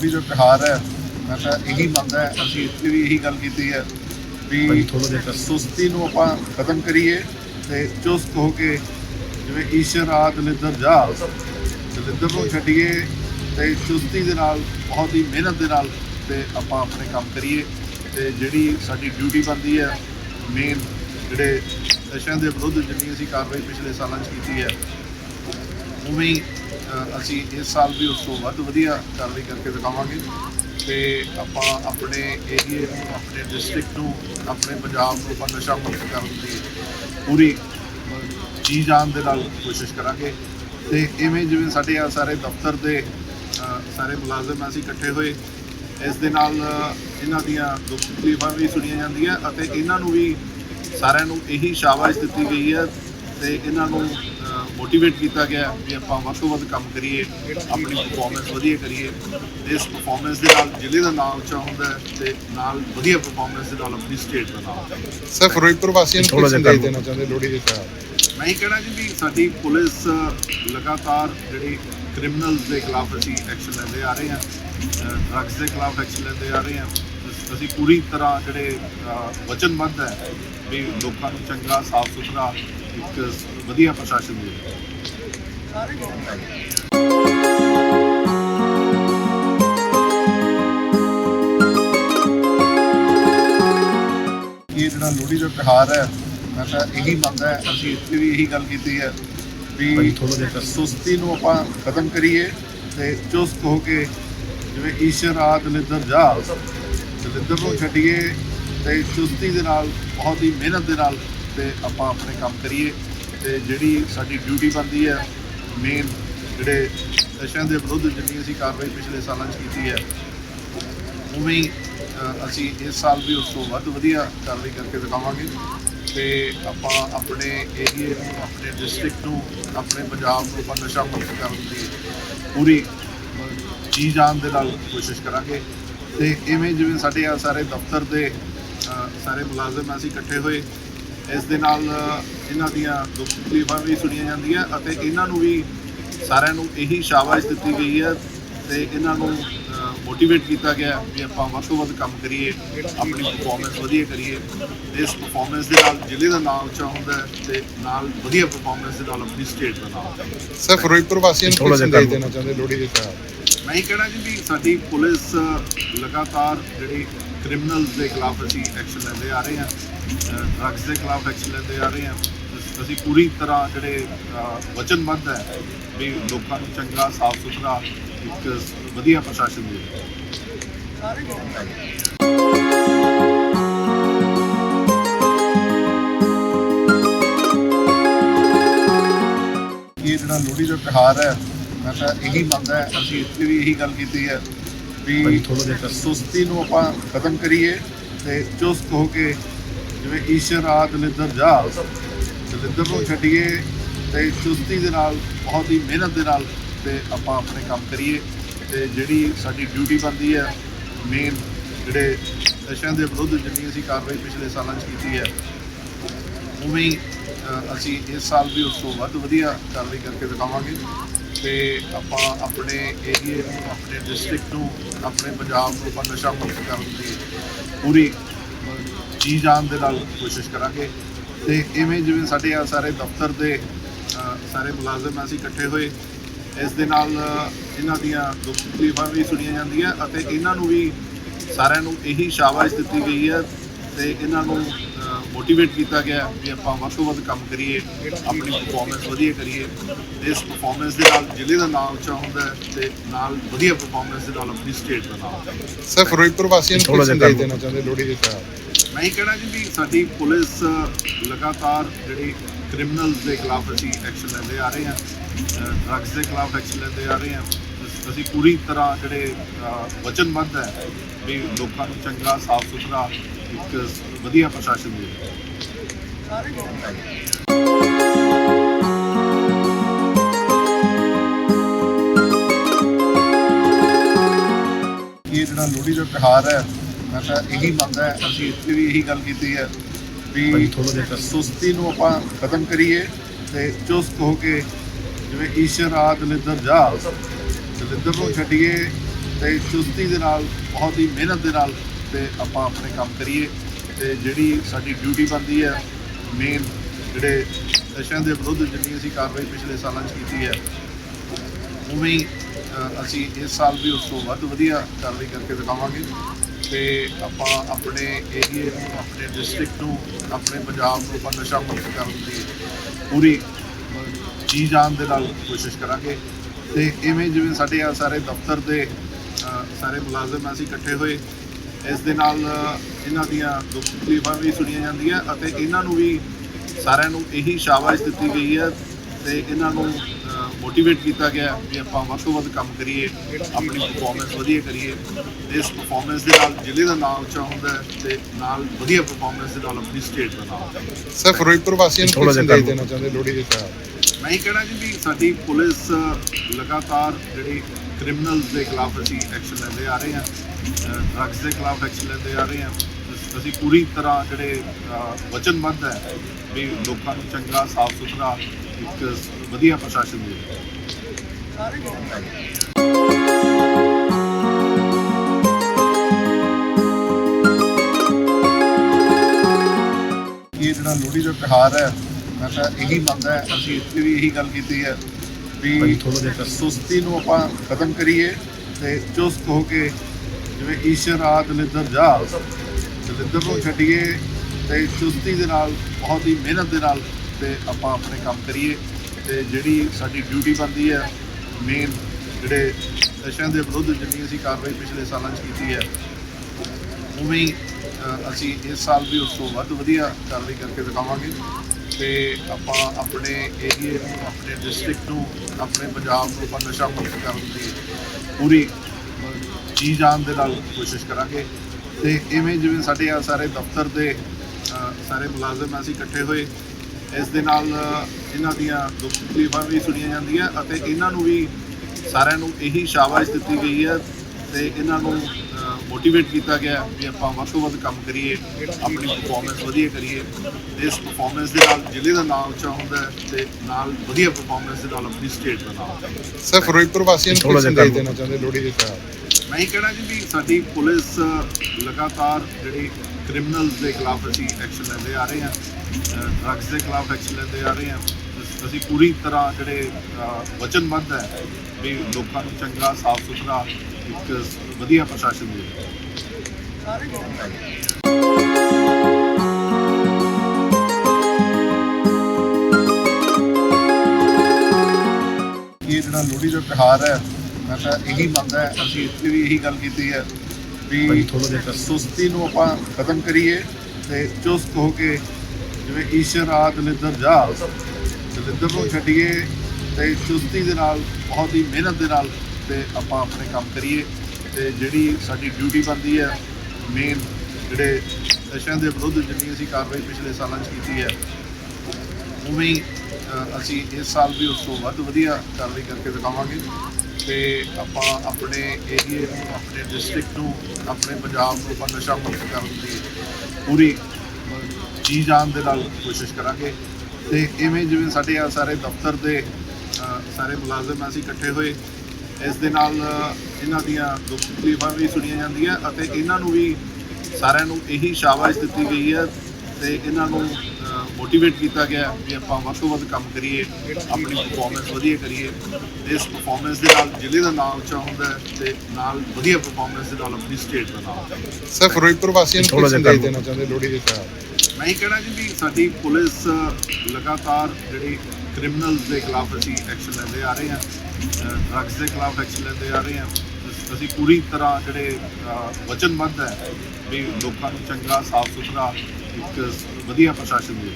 ਲੋਹੜੀ ਦਾ ਤਿਉਹਾਰ ਹੈ ਮੈਂ ਤਾਂ ਇਹੀ ਮੰਨਦਾ ਹੈ ਅਸੀਂ ਇੱਥੇ ਵੀ ਇਹੀ ਗੱਲ ਕੀਤੀ ਹੈ ਵੀ ਸੁਸਤੀ ਨੂੰ ਆਪਾਂ ਖਤਮ ਕਰੀਏ ਤੇ ਚੁਸਤ ਹੋ ਕੇ ਜਿਵੇਂ ਈਸ਼ਰ ਆਦ ਦਲਿੱਦਰ ਜਾ ਦਲਿੱਦਰ ਨੂੰ ਛੱਡੀਏ ਤੇ ਚੁਸਤੀ ਦੇ ਨਾਲ ਬਹੁਤ ਹੀ ਮਿਹਨਤ ਦੇ ਨਾਲ ਤੇ ਆਪਾਂ ਆਪਣੇ ਕੰਮ ਕਰੀਏ ਤੇ ਜਿਹੜੀ ਸਾਡੀ ਡਿਊਟੀ ਬਣਦੀ ਹੈ ਮੇਨ ਜਿਹੜੇ ਨਸ਼ਿਆਂ ਦੇ ਵਿਰੁੱਧ ਜਿੰਨੀ ਅਸੀਂ ਕਾਰਵਾਈ ਪਿਛਲੇ ਸਾਲਾਂ 'ਚ ਕੀਤੀ ਹੈ ਉਵੇਂ ਅਸੀਂ ਇਸ ਸਾਲ ਵੀ ਉਸ ਤੋਂ ਵੱਧ ਵਧੀਆ ਕਾਰਵਾਈ ਕਰਕੇ ਦਿਖਾਵਾਂਗੇ ਤੇ ਆਪਾਂ ਆਪਣੇ ਏਰੀਏ ਨੂੰ, ਆਪਣੇ ਡਿਸਟ੍ਰਿਕਟ ਨੂੰ, ਆਪਣੇ ਪੰਜਾਬ ਨੂੰ ਆਪਾਂ ਨਸ਼ਾ ਮੁਕਤ ਕਰਨ ਦੀ ਪੂਰੀ ਜੀ ਜਾਨ ਦੇ ਨਾਲ ਕੋਸ਼ਿਸ਼ ਕਰਾਂਗੇ। ਤੇ ਇਵੇਂ ਜਿਵੇਂ ਸਾਡੇ ਆ ਸਾਰੇ ਦਫ਼ਤਰ ਦੇ ਸਾਰੇ ਮੁਲਾਜ਼ਮ ਅਸੀਂ ਇਕੱਠੇ ਹੋਏ, ਇਸ ਦੇ ਨਾਲ ਇਹਨਾਂ ਦੀਆਂ ਦੁੱਖ ਤਕਲੀਫਾਂ ਵੀ ਸੁਣੀਆਂ ਜਾਂਦੀਆਂ ਅਤੇ ਇਹਨਾਂ ਨੂੰ ਵੀ ਸਾਰਿਆਂ ਨੂੰ ਇਹੀ ਸ਼ਾਬਾਸ਼ ਦਿੱਤੀ ਗਈ ਹੈ ਤੇ ਇਹਨਾਂ ਨੂੰ ਮੋਟੀਵੇਟ ਕੀਤਾ ਗਿਆ ਵੀ ਆਪਾਂ ਵੱਧ ਤੋਂ ਵੱਧ ਕੰਮ ਕਰੀਏ ਆਪਣੀ ਪਰਫਾਰਮੈਂਸ ਵਧੀਆ ਕਰੀਏ। ਇਸ ਪਰਫਾਰਮੈਂਸ ਦੇ ਨਾਲ ਜ਼ਿਲ੍ਹੇ ਦਾ ਨਾਮ ਉੱਚਾ ਹੁੰਦਾ ਤੇ ਨਾਲ ਵਧੀਆ ਪਰਫਾਰਮੈਂਸ ਦੇ ਨਾਲ ਆਪਣੀ ਸਟੇਟ ਦਾ ਨਾਮ ਉੱਚਾ ਸਰ ਫਿਰੋਜ਼ਪੁਰ ਵਾਸੀਆਂ ਨੂੰ ਕੀ ਜਿਹਾ ਸੰਦੇਸ਼ ਦੇਣਾ ਚਾਹੁੰਦੇ? ਲੋਹੜੀ ਦੇ ਤਿਉਹਾਰ। ਮੈਂ ਕਹਿਣਾ ਜੀ ਵੀ ਸਾਡੀ ਪੁਲਿਸ ਲਗਾਤਾਰ ਜਿਹੜੀ ਕ੍ਰਿਮੀਨਲਸ ਦੇ ਖਿਲਾਫ ਅਸੀਂ ਐਕਸ਼ਨ ਲੈਂਦੇ ਆ ਰਹੇ ਹਾਂ ਡਰੱਗਸ ਦੇ ਖਿਲਾਫ ਐਕਸ਼ਨ ਲੈਂਦੇ ਆ ਰਹੇ ਹਾਂ। ਅਸ- ਪੂਰੀ ਤਰ੍ਹਾਂ ਜਿਹੜੇ ਵਚਨਬੱਧ ਹੈ ਵੀ ਲੋਕਾਂ ਨੂੰ ਚੰਗਾ ਸਾਫ਼ ਸੁਥਰਾ ਇੱਕ ਵਧੀਆ ਪ੍ਰਸ਼ਾਸਨ ਦੇ ਇਹ ਜਿਹੜਾ ਲੋਹੜੀ ਦਾ ਤਿਉਹਾਰ ਹੈ ਮੈਂ ਤਾਂ ਇਹੀ ਮੰਨਦਾ ਅਸੀਂ ਇੱਥੇ ਵੀ ਇਹੀ ਗੱਲ ਕੀਤੀ ਹੈ ਵੀ ਸੁਸਤੀ ਨੂੰ ਆਪਾਂ ਖਤਮ ਕਰੀਏ ਤੇ ਚੁਸਤ ਹੋ ਕੇ ਜਿਵੇਂ ਈਸ਼ਰ ਆਦ ਦਲਿੱਦਰ ਜਾ ਜਲੰਧਰ ਨੂੰ ਛੱਡੀਏ ਤੇ ਚੁਸਤੀ ਦੇ ਨਾਲ, ਬਹੁਤ ਹੀ ਮਿਹਨਤ ਦੇ ਨਾਲ ਤੇ ਆਪਾਂ ਆਪਣੇ ਕੰਮ ਕਰੀਏ ਤੇ ਜਿਹੜੀ ਸਾਡੀ ਡਿਊਟੀ ਬਣਦੀ ਹੈ ਮੇਨ ਜਿਹੜੇ ਨਸ਼ਿਆਂ ਦੇ ਵਿਰੁੱਧ ਜਿੰਨੀ ਅਸੀਂ ਕਾਰਵਾਈ ਪਿਛਲੇ ਸਾਲਾਂ 'ਚ ਕੀਤੀ ਹੈ, ਉਵੇਂ ਅਸੀਂ ਇਸ ਸਾਲ ਵੀ ਉਸ ਤੋਂ ਵੱਧ ਵਧੀਆ ਕਾਰਵਾਈ ਕਰਕੇ ਦਿਖਾਵਾਂਗੇ ਤੇ ਆਪਾਂ ਆਪਣੇ ਏਰੀਏ ਨੂੰ, ਆਪਣੇ ਡਿਸਟ੍ਰਿਕਟ ਨੂੰ, ਆਪਣੇ ਪੰਜਾਬ ਨੂੰ ਆਪਾਂ ਨਸ਼ਾ ਮੁਕਤ ਕਰਨ ਦੀ ਪੂਰੀ ਜੀ ਜਾਨ ਦੇ ਨਾਲ ਕੋਸ਼ਿਸ਼ ਕਰਾਂਗੇ। ਤੇ ਇਵੇਂ ਜਿਵੇਂ ਸਾਡੇ ਆ ਸਾਰੇ ਦਫ਼ਤਰ ਦੇ ਸਾਰੇ ਮੁਲਾਜ਼ਮ ਅਸੀਂ ਇਕੱਠੇ ਹੋਏ ਇਸ ਦੇ ਨਾਲ ਇਹਨਾਂ ਦੀਆਂ ਦੁੱਖ ਤਕਲੀਫਾਂ ਵੀ ਸੁਣੀਆਂ ਜਾਂਦੀਆਂ ਅਤੇ ਇਹਨਾਂ ਨੂੰ ਵੀ ਸਾਰਿਆਂ ਨੂੰ ਇਹੀ ਸ਼ਾਬਾਸ਼ ਦਿੱਤੀ ਗਈ ਹੈ ਤੇ ਇਹਨਾਂ ਨੂੰ ਮੋਟੀਵੇਟ ਕੀਤਾ ਗਿਆ ਵੀ ਆਪਾਂ ਵੱਧ ਤੋਂ ਵੱਧ ਕੰਮ ਕਰੀਏ ਆਪਣੀ ਪਰਫਾਰਮੈਂਸ ਵਧੀਆ ਕਰੀਏ। ਇਸ ਪਰਫਾਰਮੈਂਸ ਦੇ ਨਾਲ ਜ਼ਿਲ੍ਹੇ ਦਾ ਨਾਮ ਉੱਚਾ ਹੁੰਦਾ ਹੈ ਤੇ ਨਾਲ ਵਧੀਆ ਪਰਫਾਰਮੈਂਸ ਦੇ ਨਾਲ ਆਪਣੀ ਸਟੇਟ ਦਾ ਨਾਮ। ਸਰ ਫਿਰੋਜ਼ਪੁਰ ਵਾਸੀਆਂ ਨੂੰ ਕੀ ਸੰਦੇਸ਼ ਦੇਣਾ ਚਾਹੁੰਦੇ ਲੋਹੜੀ ਦੇ ਤਿਉਹਾਰ। ਮੈਂ ਕਹਿਣਾ ਜੀ ਵੀ ਸਾਡੀ ਪੁਲਿਸ ਲਗਾਤਾਰ ਜਿਹੜੀ ਕ੍ਰਿਮੀਨਲਸ ਦੇ ਖਿਲਾਫ ਅਸੀਂ ਐਕਸ਼ਨ ਲੈਂਦੇ ਆ ਰਹੇ ਹਾਂ ਡਰੱਗਸ ਦੇ ਖਿਲਾਫ ਐਕਸ਼ਨ ਲੈਂਦੇ ਆ ਰਹੇ ਹਾਂ, ਅਸੀਂ ਪੂਰੀ ਤਰ੍ਹਾਂ ਜਿਹੜੇ ਵਚਨਬੱਧ ਹੈ ਵੀ ਲੋਕਾਂ ਨੂੰ ਚੰਗਾ ਸਾਫ਼ ਸੁਥਰਾ ਇੱਕ ਵਧੀਆ ਪ੍ਰਸ਼ਾਸਨ ਦੇ ਇਹ ਜਿਹੜਾ ਲੋਹੜੀ ਦਾ ਤਿਉਹਾਰ ਹੈ ਮੈਂ ਤਾਂ ਇਹੀ ਮੰਨਦਾ ਅਸੀਂ ਇੱਥੇ ਵੀ ਇਹੀ ਗੱਲ ਕੀਤੀ ਹੈ ਵੀ ਸੁਸਤੀ ਨੂੰ ਆਪਾਂ ਖਤਮ ਕਰੀਏ ਤੇ ਚੁਸਤ ਹੋ ਕੇ ਜਿਵੇਂ ਈਸ਼ਰ ਆਦ ਦਲਿੱਦਰ ਜਾ ਦਲਿੱਦਰ ਨੂੰ ਛੱਡੀਏ ਤੇ ਚੁਸਤੀ ਦੇ ਨਾਲ ਬਹੁਤ ਹੀ ਮਿਹਨਤ ਦੇ ਨਾਲ ਤੇ ਆਪਾਂ ਆਪਣੇ ਕੰਮ ਕਰੀਏ ਤੇ ਜਿਹੜੀ ਸਾਡੀ ਡਿਊਟੀ ਬਣਦੀ ਹੈ ਮੇਨ ਜਿਹੜੇ ਨਸ਼ਿਆਂ ਦੇ ਵਿਰੁੱਧ ਜਿੰਨੀ ਅਸੀਂ ਕਾਰਵਾਈ ਪਿਛਲੇ ਸਾਲਾਂ 'ਚ ਕੀਤੀ ਹੈ ਉਵੇਂ ਅਸੀਂ ਇਸ ਸਾਲ ਵੀ ਉਸ ਤੋਂ ਵੱਧ ਵਧੀਆ ਕਾਰਵਾਈ ਕਰਕੇ ਦਿਖਾਵਾਂਗੇ। ਤੇ ਆਪਾਂ ਆਪਣੇ ਏਰੀਏ ਨੂੰ, ਆਪਣੇ ਡਿਸਟ੍ਰਿਕਟ ਨੂੰ, ਆਪਣੇ ਪੰਜਾਬ ਨੂੰ ਆਪਾਂ ਨਸ਼ਾ ਮੁਕਤ ਕਰਨ ਦੀ ਪੂਰੀ ਜੀ ਜਾਨ ਦੇ ਨਾਲ ਕੋਸ਼ਿਸ਼ ਕਰਾਂਗੇ। ਤੇ ਇਵੇਂ ਜਿਵੇਂ ਸਾਡੇ ਆ ਸਾਰੇ ਦਫ਼ਤਰ ਦੇ ਸਾਰੇ ਮੁਲਾਜ਼ਮ ਅਸੀਂ ਇਕੱਠੇ ਹੋਏ, ਇਸ ਦੇ ਨਾਲ ਇਹਨਾਂ ਦੀਆਂ ਦੁੱਖ ਤਕਲੀਫਾਂ ਵੀ ਸੁਣੀਆਂ ਜਾਂਦੀਆਂ ਅਤੇ ਇਹਨਾਂ ਨੂੰ ਵੀ ਸਾਰਿਆਂ ਨੂੰ ਇਹੀ ਸ਼ਾਬਾਸ਼ ਦਿੱਤੀ ਗਈ ਹੈ ਤੇ ਇਹਨਾਂ ਨੂੰ ਮੋਟੀਵੇਟ ਕੀਤਾ ਗਿਆ ਵੀ ਆਪਾਂ ਵੱਧ ਤੋਂ ਵੱਧ ਕੰਮ ਕਰੀਏ ਆਪਣੀ ਪਰਫਾਰਮੈਂਸ ਵਧੀਆ ਕਰੀਏ। ਇਸ ਪਰਫਾਰਮੈਂਸ ਦੇ ਨਾਲ ਜ਼ਿਲ੍ਹੇ ਦਾ ਨਾਮ ਉੱਚਾ ਹੁੰਦਾ ਹੈ ਤੇ ਨਾਲ ਵਧੀਆ ਪਰਫਾਰਮੈਂਸ ਦੇ ਨਾਲ ਆਪਣੀ ਸਟੇਟ ਦਾ ਨਾਮ ਉੱਚਾ ਹੁੰਦਾ ਹੈ। ਸਰ ਫਿਰੋਜ਼ਪੁਰ ਵਾਸੀਆਂ ਨੂੰ ਕੀ ਸੰਦੇਸ਼ ਦੇਣਾ ਚਾਹੁੰਦੇ ਲੋਹੜੀ ਦੇ ਤਿਉਹਾਰ? ਮੈਂ ਇਹ ਕਹਿਣਾ ਜੀ ਵੀ ਸਾਡੀ ਪੁਲਿਸ ਲਗਾਤਾਰ ਜਿਹੜੀ ਕ੍ਰਿਮੀਨਲਸ ਦੇ ਖਿਲਾਫ ਅਸੀਂ ਐਕਸ਼ਨ ਲੈਂਦੇ ਆ ਰਹੇ ਹਾਂ ਡਰੱਗਸ ਦੇ ਖਿਲਾਫ ਐਕਸ਼ਨ ਲੈਂਦੇ ਆ ਰਹੇ ਹਾਂ। ਅਸ- ਪੂਰੀ ਤਰ੍ਹਾਂ ਜਿਹੜੇ ਵਚਨਬੱਧ ਹੈ ਵੀ ਲੋਕਾਂ ਨੂੰ ਚੰਗਾ ਸਾਫ਼ ਸੁਥਰਾ ਇੱਕ ਵਧੀਆ ਪ੍ਰਸ਼ਾਸਨ ਦੇ ਇਹ ਜਿਹੜਾ ਲੋਹੜੀ ਦਾ ਤਿਉਹਾਰ ਹੈ ਮੈਂ ਤਾਂ ਇਹੀ ਮੰਨਦਾ ਹੈ ਅਸੀਂ ਇੱਥੇ ਵੀ ਇਹੀ ਗੱਲ ਕੀਤੀ ਹੈ ਵੀ ਸੁਸਤੀ ਨੂੰ ਆਪਾਂ ਖਤਮ ਕਰੀਏ ਤੇ ਚੁਸਤ ਹੋ ਕੇ ਜਿਵੇਂ ਈਸ਼ਰ ਆਦ ਦਲਿੱਦਰ ਜਾ ਦਲਿੱਦਰ ਨੂੰ ਛੱਡੀਏ ਤੇ ਚੁਸਤੀ ਦੇ ਨਾਲ ਬਹੁਤ ਹੀ ਮਿਹਨਤ ਦੇ ਨਾਲ ਤੇ ਆਪਾਂ ਆਪਣੇ ਕੰਮ ਕਰੀਏ ਤੇ ਜਿਹੜੀ ਸਾਡੀ ਡਿਊਟੀ ਬਣਦੀ ਹੈ ਮੇਨ ਜਿਹੜੇ ਨਸ਼ਿਆਂ ਦੇ ਵਿਰੁੱਧ ਜਿੰਨੀ ਅਸੀਂ ਕਾਰਵਾਈ ਪਿਛਲੇ ਸਾਲਾਂ 'ਚ ਕੀਤੀ ਹੈ, ਉਵੇਂ ਹੀ ਅਸੀਂ ਇਸ ਸਾਲ ਵੀ ਉਸ ਤੋਂ ਵੱਧ ਵਧੀਆ ਕਾਰਵਾਈ ਕਰਕੇ ਦਿਖਾਵਾਂਗੇ ਤੇ ਆਪਾਂ ਆਪਣੇ ਏਰੀਏ ਨੂੰ, ਆਪਣੇ ਡਿਸਟ੍ਰਿਕਟ ਨੂੰ, ਆਪਣੇ ਪੰਜਾਬ ਨੂੰ ਆਪਾਂ ਨਸ਼ਾ ਮੁਕਤ ਕਰਨ ਦੀ ਪੂਰੀ ਜੀ ਜਾਨ ਦੇ ਨਾਲ ਕੋਸ਼ਿਸ਼ ਕਰਾਂਗੇ ਤੇ ਇਵੇਂ ਜਿਵੇਂ ਸਾਡੇ ਆ ਸਾਰੇ ਦਫ਼ਤਰ ਦੇ ਸਾਰੇ ਮੁਲਾਜ਼ਮ ਅਸੀਂ ਇਕੱਠੇ ਹੋਏ ਇਸ ਦੇ ਨਾਲ ਇਹਨਾਂ ਦੀਆਂ ਦੁੱਖ ਤਕਲੀਫਾਂ ਵੀ ਸੁਣੀਆਂ ਜਾਂਦੀਆਂ ਅਤੇ ਇਹਨਾਂ ਨੂੰ ਵੀ ਸਾਰਿਆਂ ਨੂੰ ਇਹੀ ਸ਼ਾਬਾਸ਼ ਦਿੱਤੀ ਗਈ ਹੈ ਤੇ ਇਹਨਾਂ ਨੂੰ ਮੋਟੀਵੇਟ ਕੀਤਾ ਗਿਆ ਵੀ ਆਪਾਂ ਵੱਧ ਤੋਂ ਵੱਧ ਕੰਮ ਕਰੀਏ ਆਪਣੀ ਪਰਫਾਰਮੈਂਸ ਵਧੀਆ ਕਰੀਏ। ਇਸ ਪਰਫਾਰਮੈਂਸ ਦੇ ਨਾਲ ਜ਼ਿਲ੍ਹੇ ਦਾ ਨਾਮ ਉੱਚਾ ਹੁੰਦਾ ਤੇ ਨਾਲ ਵਧੀਆ ਪਰਫਾਰਮੈਂਸ ਦੇ ਨਾਲ ਆਪਣੀ ਸਟੇਟ ਦਾ ਨਾਮ। ਸਰ ਫਿਰੋਜ਼ਪੁਰ ਵਾਸੀਆਂ ਨੂੰ ਕੀ ਸੰਦੇਸ਼ ਦੇਣਾ ਚਾਹੁੰਦੇ ਲੋਹੜੀ ਦੇ ਤਿਉਹਾਰ। ਮੈਂ ਇਹ ਕਹਿਣਾ ਜੀ ਵੀ ਸਾਡੀ ਪੁਲਿਸ ਲਗਾਤਾਰ ਜਿਹੜੀ ਕ੍ਰਿਮੀਨਲਸ ਦੇ ਖਿਲਾਫ ਅਸੀਂ ਐਕਸ਼ਨ ਲੈਂਦੇ ਆ ਰਹੇ ਹਾਂ ਡਰੱਗਸ ਦੇ ਖਿਲਾਫ ਐਕਸ਼ਨ ਲੈਂਦੇ ਆ ਰਹੇ ਹਾਂ, ਅਸੀਂ ਪੂਰੀ ਤਰ੍ਹਾਂ ਜਿਹੜੇ ਵਚਨਬੱਧ ਹੈ ਵੀ ਲੋਕਾਂ ਨੂੰ ਚੰਗਾ ਸਾਫ਼ ਸੁਥਰਾ ਇੱਕ ਵਧੀਆ ਪ੍ਰਸ਼ਾਸਨ ਦੇ ਇਹ ਜਿਹੜਾ ਲੋਹੜੀ ਦਾ ਤਿਉਹਾਰ ਹੈ ਮੈਂ ਤਾਂ ਇਹੀ ਮੰਨਦਾ ਹੈ ਅਸੀਂ ਇੱਥੇ ਵੀ ਇਹੀ ਗੱਲ ਕੀਤੀ ਹੈ ਵੀ। ਸੁਸਤੀ ਨੂੰ ਆਪਾਂ ਖਤਮ ਕਰੀਏ ਤੇ ਚੁਸਤ ਹੋ ਕੇ ਜਿਵੇਂ ਈਸ਼ਰ ਆ ਦਲਿੱਦਰ ਜਾ ਦਲਿੱਦਰ ਨੂੰ ਛੱਡੀਏ ਤੇ ਚੁਸਤੀ ਦੇ ਨਾਲ ਬਹੁਤ ਹੀ ਮਿਹਨਤ ਦੇ ਨਾਲ ਤੇ ਆਪਾਂ ਆਪਣੇ ਕੰਮ ਕਰੀਏ ਤੇ ਜਿਹੜੀ ਸਾਡੀ ਡਿਊਟੀ ਬਣਦੀ ਹੈ ਮੇਨ ਜਿਹੜੇ ਨਸ਼ਿਆਂ ਦੇ ਵਿਰੁੱਧ ਜਿੰਨੀ ਅਸੀਂ ਕਾਰਵਾਈ ਪਿਛਲੇ ਸਾਲਾਂ 'ਚ ਕੀਤੀ ਹੈ ਉਵੇਂ ਅਸੀਂ ਇਸ ਸਾਲ ਵੀ ਉਸ ਤੋਂ ਵੱਧ ਵਧੀਆ ਕਾਰਵਾਈ ਕਰਕੇ ਦਿਖਾਵਾਂਗੇ ਤੇ ਆਪਾਂ ਆਪਣੇ ਏਰੀਏ ਨੂੰ, ਆਪਣੇ ਡਿਸਟ੍ਰਿਕਟ ਨੂੰ, ਆਪਣੇ ਪੰਜਾਬ ਨੂੰ ਆਪਾਂ ਨਸ਼ਾ ਮੁਕਤ ਕਰਨ ਦੀ ਪੂਰੀ ਜੀ ਜਾਨ ਦੇ ਨਾਲ ਕੋਸ਼ਿਸ਼ ਕਰਾਂਗੇ। ਤੇ ਇਵੇਂ ਜਿਵੇਂ ਸਾਡੇ ਆ ਸਾਰੇ ਦਫ਼ਤਰ ਦੇ ਸਾਰੇ ਮੁਲਾਜ਼ਮ ਅਸੀਂ ਇਕੱਠੇ ਹੋਏ, ਇਸ ਦੇ ਨਾਲ ਇਹਨਾਂ ਦੀਆਂ ਦੁੱਖ ਤਕਲੀਫਾਂ ਵੀ ਸੁਣੀਆਂ ਜਾਂਦੀਆਂ ਅਤੇ ਇਹਨਾਂ ਨੂੰ ਵੀ ਸਾਰਿਆਂ ਨੂੰ ਇਹੀ ਸ਼ਾਬਾਸ਼ ਦਿੱਤੀ ਗਈ ਹੈ ਤੇ ਇਹਨਾਂ ਨੂੰ ਮੋਟੀਵੇਟ ਕੀਤਾ ਗਿਆ ਵੀ ਆਪਾਂ ਵੱਧ ਤੋਂ ਵੱਧ ਕੰਮ ਕਰੀਏ ਆਪਣੀ ਪਰਫਾਰਮੈਂਸ ਵਧੀਆ ਕਰੀਏ ਇਸ ਪਰਫਾਰਮੈਂਸ ਦੇ ਨਾਲ ਜ਼ਿਲ੍ਹੇ ਦਾ ਨਾਮ ਉੱਚਾ ਹੁੰਦਾ ਹੈ ਤੇ ਨਾਲ ਵਧੀਆ ਪਰਫਾਰਮੈਂਸ ਦੇ ਨਾਲ ਆਪਣੀ ਸਟੇਟ ਦਾ ਨਾਮ ਸਰ ਫਿਰੋਜ਼ਪੁਰ ਵਾਸੀਆਂ ਨੂੰ ਕੀ ਜਿਹਾ ਸੰਦੇਸ਼। ਦੇਣਾ ਚਾਹੁੰਦੇ ਲੋਹੜੀ ਦੇ ਤਿਉਹਾਰ ਮੈਂ ਇਹ ਕਹਿਣਾ ਜੀ ਵੀ ਸਾਡੀ ਪੁਲਿਸ ਲਗਾਤਾਰ ਜਿਹੜੀ ਕ੍ਰਿਮੀਨਲਸ ਦੇ ਖਿਲਾਫ ਅਸੀਂ ਐਕਸ਼ਨ ਲੈਂਦੇ ਆ ਰਹੇ ਹਾਂ ਡਰੱਗਸ ਦੇ ਖਿਲਾਫ ਐਕਸ਼ਨ ਲੈਂਦੇ ਆ ਰਹੇ ਹਾਂ ਅਸ- ਪੂਰੀ ਤਰ੍ਹਾਂ ਜਿਹੜੇ ਵਚਨਬੱਧ ਹੈ ਵੀ ਲੋਕਾਂ ਨੂੰ ਚੰਗਾ ਸਾਫ਼ ਸੁਥਰਾ ਇੱਕ ਵਧੀਆ ਪ੍ਰਸ਼ਾਸਨ ਦੇ ਇਹ ਜਿਹੜਾ ਲੋਹੜੀ ਦਾ ਤਿਉਹਾਰ ਹੈ ਮੈਂ ਤਾਂ ਇਹੀ ਮੰਨਦਾ ਹੈ ਅਸੀਂ ਇੱਥੇ ਵੀ ਇਹੀ ਗੱਲ ਕੀਤੀ ਹੈ ਵੀ। ਸੁਸਤੀ ਨੂੰ ਆਪਾਂ ਖਤਮ ਕਰੀਏ ਤੇ ਚੁਸਤ ਹੋ ਕੇ ਜਿਵੇਂ ਈਸ਼ਰ ਆ ਦਲਿੱਦਰ ਜਾ ਦਲਿੱਦਰ ਨੂੰ ਛੱਡੀਏ ਤੇ ਚੁਸਤੀ ਦੇ ਨਾਲ ਬਹੁਤ ਹੀ ਮਿਹਨਤ ਦੇ ਨਾਲ ਤੇ ਆਪਾਂ ਆਪਣੇ ਕੰਮ ਕਰੀਏ ਤੇ ਜਿਹੜੀ ਸਾਡੀ ਡਿਊਟੀ ਬਣਦੀ ਹੈ ਮੇਨ ਜਿਹੜੇ ਨਸ਼ਿਆਂ ਦੇ ਵਿਰੁੱਧ ਜਿੰਨੀ ਅਸੀਂ ਕਾਰਵਾਈ ਪਿਛਲੇ ਸਾਲਾਂ 'ਚ ਕੀਤੀ ਹੈ, ਉਵੇਂ ਅਸੀਂ ਇਸ ਸਾਲ ਵੀ ਉਸ ਤੋਂ ਵੱਧ ਵਧੀਆ ਕਾਰਵਾਈ ਕਰਕੇ ਦਿਖਾਵਾਂਗੇ ਤੇ ਆਪਾਂ ਆਪਣੇ ਏਰੀਏ ਨੂੰ, ਆਪਣੇ ਡਿਸਟ੍ਰਿਕਟ ਨੂੰ, ਆਪਣੇ ਪੰਜਾਬ ਨੂੰ ਆਪਾਂ ਨਸ਼ਾ ਮੁਕਤ ਕਰਨ ਦੀ ਪੂਰੀ ਜੀ ਜਾਨ ਦੇ ਨਾਲ ਕੋਸ਼ਿਸ਼ ਕਰਾਂਗੇ ਤੇ ਇਵੇਂ ਜਿਵੇਂ ਸਾਡੇ ਆ ਸਾਰੇ ਦਫ਼ਤਰ ਦੇ ਸਾਰੇ ਮੁਲਾਜ਼ਮ ਅਸੀਂ ਇਕੱਠੇ ਹੋਏ ਇਸ ਦੇ ਨਾਲ ਇਹਨਾਂ ਦੀਆਂ ਦੁੱਖ ਤਕਲੀਫਾਂ ਵੀ ਸੁਣੀਆਂ ਜਾਂਦੀਆਂ ਅਤੇ ਇਹਨਾਂ ਨੂੰ ਵੀ ਸਾਰਿਆਂ ਨੂੰ ਇਹੀ ਸ਼ਾਬਾਸ਼ ਦਿੱਤੀ ਗਈ ਹੈ ਤੇ ਇਹਨਾਂ ਨੂੰ ਮੋਟੀਵੇਟ ਕੀਤਾ ਗਿਆ ਵੀ ਆਪਾਂ ਵੱਧ ਤੋਂ ਵੱਧ ਕੰਮ ਕਰੀਏ ਆਪਣੀ ਪਰਫਾਰਮੈਂਸ ਵਧੀਆ ਕਰੀਏ। ਇਸ ਪਰਫਾਰਮੈਂਸ ਦੇ ਨਾਲ ਜ਼ਿਲ੍ਹੇ ਦਾ ਨਾਮ ਉੱਚਾ ਹੁੰਦਾ ਤੇ ਨਾਲ ਵਧੀਆ ਪਰਫਾਰਮੈਂਸ ਦੇ ਨਾਲ ਆਪਣੀ ਸਟੇਟ ਦਾ ਨਾਮ ਹੁੰਦਾ ਹੈ। ਸਰ ਫਿਰੋਜ਼ਪੁਰ ਵਾਸੀਆਂ ਨੂੰ ਕੀ ਸੰਦੇਸ਼। ਦੇਣਾ ਚਾਹੁੰਦੇ ਲੋਹੜੀ ਦੇ ਤਿਉਹਾਰ। ਮੈਂ ਇਹ ਕਹਿਣਾ ਜੀ ਵੀ ਸਾਡੀ ਪੁਲਿਸ ਲਗਾਤਾਰ ਜਿਹੜੀ ਕ੍ਰਿਮੀਨਲਸ ਦੇ ਖਿਲਾਫ ਅਸੀਂ ਐਕਸ਼ਨ ਲੈਂਦੇ ਆ ਰਹੇ ਹਾਂ ਡਰੱਗਸ ਦੇ ਖਿਲਾਫ ਐਕਸ਼ਨ ਲੈਂਦੇ ਆ ਰਹੇ ਹਾਂ। ਅਸੀਂ ਪੂਰੀ ਤਰ੍ਹਾਂ ਜਿਹੜੇ ਵਚਨਬੱਧ ਹੈ ਵੀ ਲੋਕਾਂ ਨੂੰ ਚੰਗਾ ਸਾਫ਼ ਸੁਥਰਾ ਇੱਕ ਵਧੀਆ ਪ੍ਰਸ਼ਾਸਨ ਦੇ।